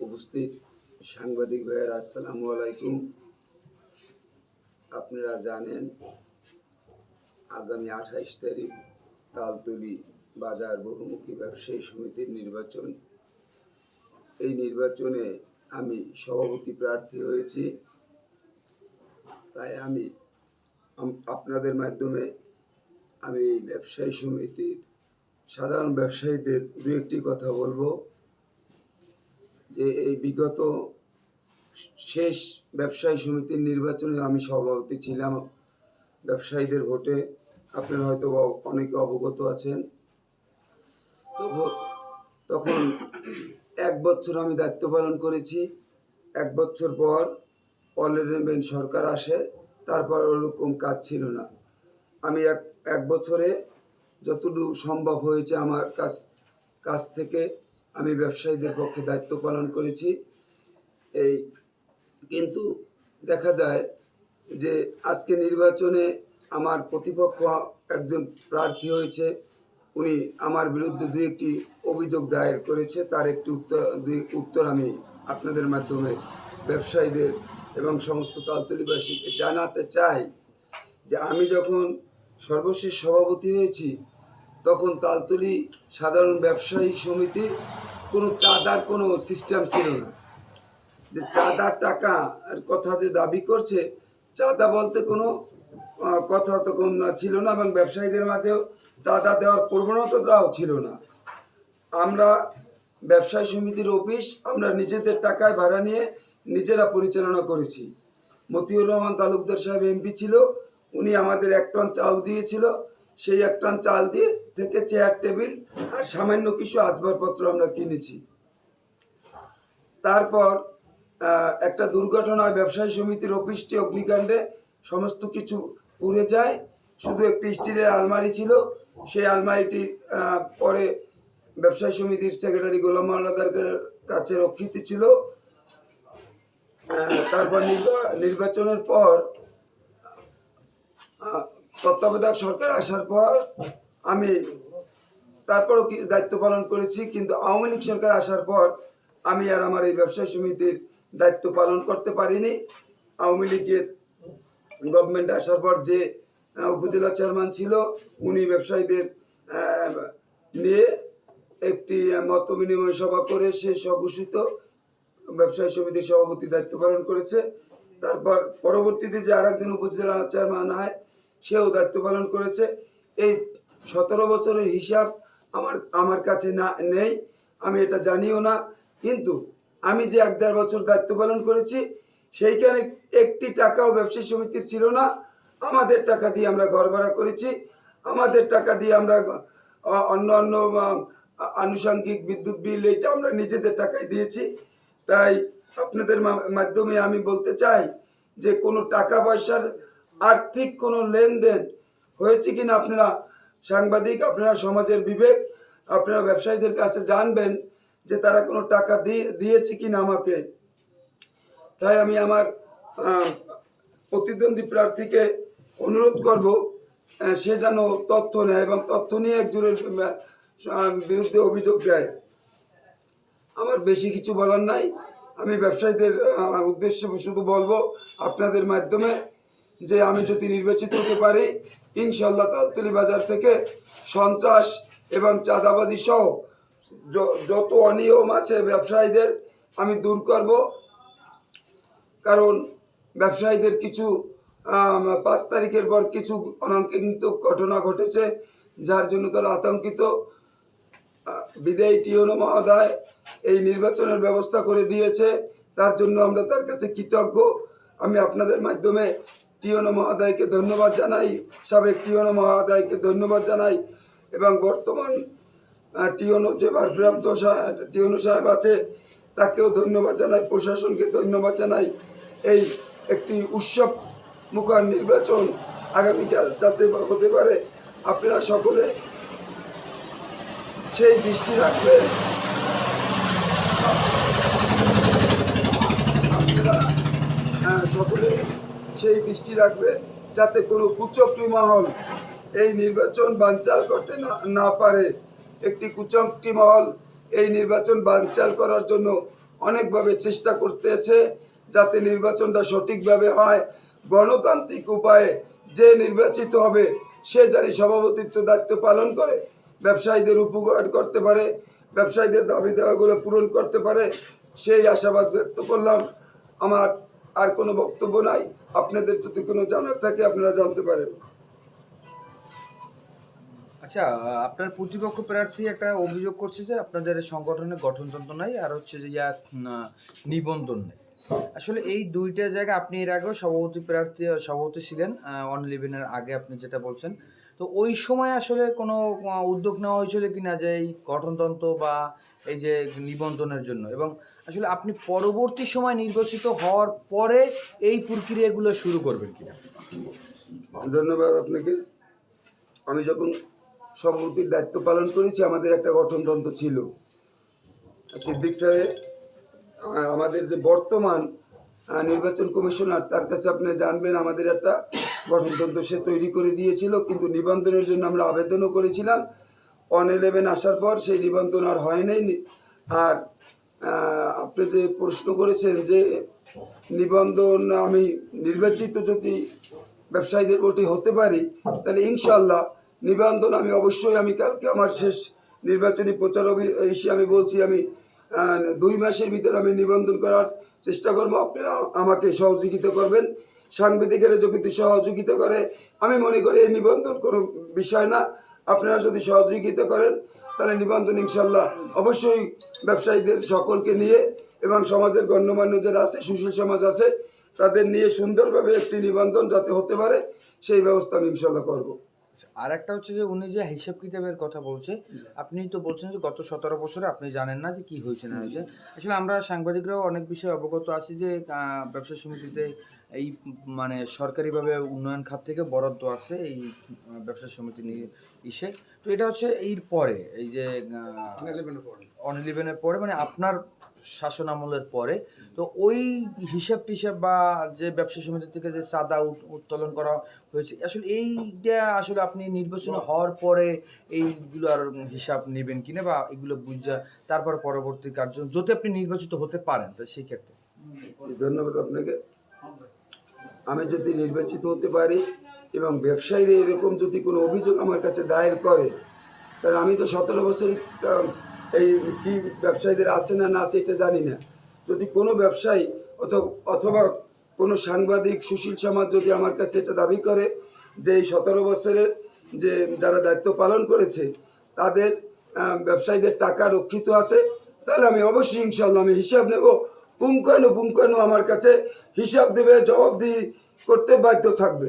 উপস্থিত সাংবাদিক ভাইয়ের, আসসালামু আলাইকুম। আপনারা জানেন, আগামী আঠাইশ তারিখ তালতলি বাজার বহুমুখী ব্যবসায়ী সমিতির নির্বাচন। এই নির্বাচনে আমি সভাপতি প্রার্থী হয়েছি। তাই আমি আপনাদের মাধ্যমে আমি এই ব্যবসায়ী সমিতির সাধারণ ব্যবসায়ীদের দু একটি কথা বলব, যে এই বিগত শেষ ব্যবসায়ী সমিতির নির্বাচনে আমি সভাপতি ছিলাম। ব্যবসায়ীদের ভোটে আপনারা হয়তো অনেকে অবগত আছেন। তখন এক বছর আমি দায়িত্ব পালন করেছি। এক বছর পর অলেরেমেন্ট সরকার আসে, তারপর ওরকম কাজ ছিল না। আমি এক এক বছরে যতটুকু সম্ভব হয়েছে আমার কাছ কাছ থেকে আমি ব্যবসায়ীদের পক্ষে দায়িত্ব পালন করেছি। এই, কিন্তু দেখা যায় যে আজকে নির্বাচনে আমার প্রতিপক্ষ একজন প্রার্থী হয়েছে, উনি আমার বিরুদ্ধে দুই একটি অভিযোগ দায়ের করেছে, তার একটি উত্তর, দুই উত্তর আমি আপনাদের মাধ্যমে ব্যবসায়ীদের এবং সমস্ত তালতলিবাসীকে জানাতে চাই যে আমি যখন সর্বশেষ সভাপতি হয়েছি তখন তালতলি সাধারণ ব্যবসায়ী সমিতির কোনো চাঁদার কোনো সিস্টেম ছিল না। যে চাঁদার টাকা কথা যে দাবি করছে, চাঁদা বলতে কোনো কথা তখন ছিল না এবং ব্যবসায়ীদের মাঝেও চাঁদা দেওয়ার প্রবণতাটাও ছিল না। আমরা ব্যবসায়ী সমিতির অফিস, আমরা নিজেদের টাকায় ভাড়া নিয়ে নিজেরা পরিচালনা করেছি। মতিউর রহমান তালুকদার সাহেব এমপি ছিল, উনি আমাদের এক টন চাল দিয়েছিল সেই এক টন চাল দিয়ে থেকে চেয়ার টেবিল আর সামান্য কিছু আসবাবপত্র আমরা কিনেছি। তারপর একটা দুর্ঘটনায় ব্যবসায়ী সমিতির অফিসটি অগ্নিকাণ্ডে সমস্ত কিছু পুড়ে যায়। শুধু একটি স্টিলের আলমারি ছিল, সেই আলমারিটি পরে ব্যবসায়ী সমিতির সেক্রেটারি গোলাম মোহাম্মদার কাছে রক্ষিত ছিল। তারপর নির্বা- নির্বাচনের পর তত্ত্বাবধায়ক সরকার আসার পর আমি তারপরও দায়িত্ব পালন করেছি, কিন্তু আওয়ামী লীগ সরকার আসার পর আমি আর আমার এই ব্যবসায়ী সমিতির দায়িত্ব পালন করতে পারিনি। আওয়ামী লীগের গভর্নমেন্ট আসার পর যে উপজেলা চেয়ারম্যান ছিল, উনি ব্যবসায়ীদের নিয়ে একটি মত বিনিময় সভা করে সে স্বঘোষিত ব্যবসায়ী সমিতির সভাপতি দায়িত্ব পালন করেছে। তারপর পরবর্তীতে যে আরেকজন উপজেলা চেয়ারম্যান হয় সেও দায়িত্ব পালন করেছে। এই সতেরো বছরের হিসাব আমার আমার কাছে না, নেই। আমি এটা জানিও না। কিন্তু আমি যে এক দেড় বছর দায়িত্ব পালন করেছি, সেইখানে একটি টাকাও ব্যবসায়ী সমিতির ছিল না। আমাদের টাকা দিয়ে আমরা ঘর ভাড়া করেছি। আমাদের টাকা দিয়ে আমরা অন্য অন্য আনুষঙ্গিক বিদ্যুৎ বিল, এটা আমরা নিজেদের টাকায় দিয়েছি। তাই আপনাদের মাধ্যমে আমি বলতে চাই যে কোনো টাকা পয়সার আর্থিক কোনো লেনদেন হয়েছে কিনা আপনারা সাংবাদিক, আপনারা সমাজের বিবেক, আপনারা ব্যবসায়ীদের কাছে জানবেন যে তারা কোনো টাকা দিয়ে, দিয়েছে কিনা আমাকে। তাই আমি আমার প্রতিদ্বন্দ্বী প্রার্থীকে অনুরোধ করব সে যেন তথ্য নেয় এবং তথ্য নিয়ে একজনের বিরুদ্ধে অভিযোগ দেয়। আমার বেশি কিছু বলার নাই। আমি ব্যবসায়ীদের উদ্দেশ্যে শুধু বলব, আপনাদের মাধ্যমে যে আমি যদি নির্বাচিত হতে পারি ইনশাল্লাহ তালতলি বাজার থেকে সন্ত্রাস এবং চাঁদাবাজি সহ যত অনিয়ম আছে ব্যবসায়ীদের আমি দূর করব। কারণ ব্যবসায়ীদের কিছু পাঁচ তারিখের পর কিছু অনাকাঙ্ক্ষিত ঘটনা ঘটেছে, যার জন্য তারা আতঙ্কিত। বিদায়ী টিওনো মহোদয় এই নির্বাচনের ব্যবস্থা করে দিয়েছে, তার জন্য আমরা তার কাছে কৃতজ্ঞ। আমি আপনাদের মাধ্যমে টিওনো মহোদয়কে ধন্যবাদ জানাই সাবেক টিওনো মহোদয়কে ধন্যবাদ জানাই এবং বর্তমান টিওনো যে ভারপ্রাপ্ত টিওনো সাহেব আছে তাকেও ধন্যবাদ জানাই প্রশাসনকে ধন্যবাদ জানাই। এই একটি উৎসব মুখর নির্বাচন আগামীকাল যাতে হতে পারে আপনারা সকলে সেই দৃষ্টি রাখবেন। আপনারা আহ, সকলে সেই দৃষ্টি রাখবেন যাতে কোনো কুচক্রি মহল এই নির্বাচন বানচাল করতে না না পারে। একটি কুচক্রি মহল এই নির্বাচন বানচাল করার জন্য অনেকভাবে চেষ্টা করতেছে যাতে নির্বাচনটা সঠিকভাবে হয়। গণতান্ত্রিক উপায়ে যে নির্বাচিত হবে, সে জানি সভাপতিত্ব দায়িত্ব পালন করে, ব্যবসায়ীদের উপকার করতে পারে, ব্যবসায়ীদের দাবি দেওয়াগুলো পূরণ করতে পারে, সেই আশাবাদ ব্যক্ত করলাম। আমার আর কোনো বক্তব্য নাই। আপনাদের যদি কোনো জানার থাকে, আপনারা জানতে পারেন। আচ্ছা আপনার প্রতিপক্ষ প্রার্থী একটা অভিযোগ করছে যে আপনাদের সংগঠনের গঠনতন্ত্র নাই, আর হচ্ছে যে ইয়া নিবন্ধন নেই। আসলে এই দুইটা জায়গা আপনি এর আগেও সভাপতি প্রার্থী, সভাপতি ছিলেন অন লিভিনের আগে আপনি যেটা বলছেন। তো ওই সময় আসলে কোনো উদ্যোগ নেওয়া হয়েছিল কিনা যে এই গঠনতন্ত্র বা এই যে নিবন্ধনের জন্য? এবং আসলে আপনি পরবর্তী সময় নির্বাচিত হওয়ার পরে এই প্রক্রিয়াগুলো শুরু করবেন কিনা? ধন্যবাদ আপনাকে। আমি যখন সভাপতির দায়িত্ব পালন করেছি, আমাদের একটা গঠনতন্ত্র ছিল। সিদ্দিক সাহেব, আমাদের যে বর্তমান নির্বাচন কমিশনার, তার কাছে আপনি জানবেন, আমাদের একটা গঠনতন্ত্র সে তৈরি করে দিয়েছিল, কিন্তু নিবন্ধনের জন্য আমরা আবেদনও করেছিলাম। অন ইলেভেন আসার পর সেই নিবন্ধন আর হয় নাই আর আপনি যে প্রশ্ন করেছেন যে নিবন্ধন আমি নির্বাচিত যদি ব্যবসায়ীদের ভোটে হতে পারি, তাহলে ইনশাল্লাহ নিবন্ধন আমি অবশ্যই আমি কালকে আমার শেষ নির্বাচনী প্রচার এসে আমি বলছি, আমি দুই মাসের ভিতরে আমি নিবন্ধন করার চেষ্টা করব। আপনারা আমাকে সহযোগিতা করবেন, সাংবাদিকেরা যদি সহযোগিতা করে, আমি মনে করি এই নিবন্ধন কোনো বিষয় না। আপনারা যদি সহযোগিতা করেন তাহলে নিবন্ধন ইনশাল্লাহ অবশ্যই ব্যবসায়ীদের সকলকে নিয়ে এবং সমাজের গণ্যমান্য যারা আছে, সুশীল সমাজ আছে, তাদের নিয়ে সুন্দরভাবে একটি নিবন্ধন যাতে হতে পারে, সেই ব্যবস্থা আমি ইনশাল্লাহ করব। আর একটা হচ্ছে যে উনি যে হিসাব কিতাবের কথা বলছে, আপনি তো বলছেন যে গত সতেরো বছরে আপনি জানেন না যে কি হয়েছে, না হয়েছে। আসলে আমরা সাংবাদিকরাও অনেক বিষয়ে অবগত আছি যে ব্যবসা সমিতিতে এই মানে সরকারিভাবে উন্নয়ন খাত থেকে বরাদ্দ আছে এই ব্যবসা সমিতি নিয়ে ইসে তো এটা হচ্ছে এর পরে এই যে অন ইলেভেনের পরে। মানে আপনার শাসন আমলের পরে। তো ওই হিসাব টিসাব বা যে ব্যবসা সমিতি থেকে যে চাঁদা উত্তোলন করা হয়েছে আসলে এইটা আসলে আপনি নির্বাচন হওয়ার পরে এইগুলোর হিসাব নেবেন কিনা বা এগুলো বুঝা তারপর পরবর্তী কার্য যদি আপনি নির্বাচিত হতে পারেন তো সেই ক্ষেত্রে। ধন্যবাদ আপনাকে। আমি যদি নির্বাচিত হতে পারি এবং ব্যবসায়ীরা এরকম যদি কোনো অভিযোগ আমার কাছে দায়ের করে কারণ আমি তো সতেরো বছর এই কি ব্যবসায়ীদের আছে না না আছে এটা জানি না। যদি কোনো ব্যবসায়ী অথ- অথবা কোনো সাংবাদিক সুশীল সমাজ যদি আমার কাছে এটা দাবি করে যে এই সতেরো বছরের যে যারা দায়িত্ব পালন করেছে, তাদের ব্যবসায়ীদের টাকা রক্ষিত আছে, তাহলে আমি অবশ্যই ইনশাল্লাহ আমি হিসাব নেব পুঙ্খানু পুঙ্কানু আমার কাছে হিসাব দেবে জবাবদিহি করতে বাধ্য থাকবে।